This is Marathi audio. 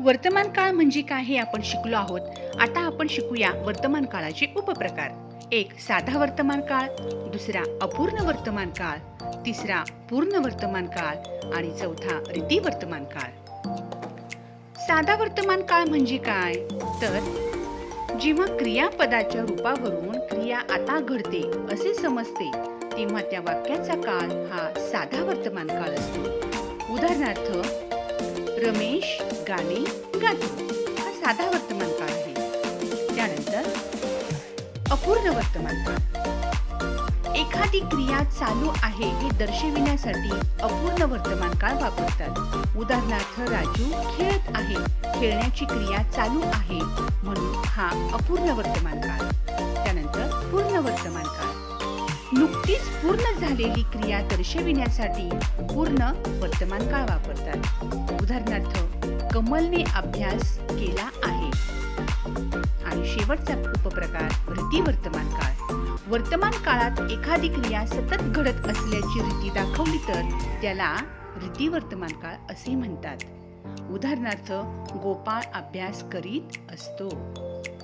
वर्तमान काळ म्हणजे काय हे आपण शिकलो आहोत. आता आपण शिकूया वर्तमान काळाचे उपप्रकार. एक साधा वर्तमान काळ दुसरा अपूर्ण वर्तमान काळ तिसरा पूर्ण वर्तमान काळ आणि चौथा रीती वर्तमान काळ. साधा वर्तमान काळ म्हणजे काय? तर जेव्हा क्रियापदाच्या रूपावरून क्रिया आता घडते असे समजते तेव्हा त्या वाक्याचा काळ हा साधा वर्तमान काळ असतो. उदाहरणार्थ रमेश गाणे गातो. हा साधा वर्तमान काळ आहे. त्यानंतर अपूर्ण वर्तमान काळ एखादी क्रिया चालू आहे हे दर्शविण्यासाठी अपूर्ण वर्तमान काळ वापरतात. उदाहरणार्थ राजू खेळत आहे. खेळण्याची क्रिया चालू आहे म्हणून हा अपूर्ण वर्तमान काळ त्यानंतर पूर्ण वर्तमान नुकतीच पूर्ण झालेली क्रिया दर्शविण्यासाठी पूर्ण वर्तमान काळ वापरतात. उदाहरणार्थ कमलने अभ्यास केला आहे. आणि शेवटचा उपप्रकार रीती वर्तमान काळ. वर्तमान काळात एखादी क्रिया सतत घडत असल्याची रीती दाखवली तर त्याला रीती वर्तमान काळ असे म्हणतात. उदाहरणार्थ गोपाळ अभ्यास करीत असतो.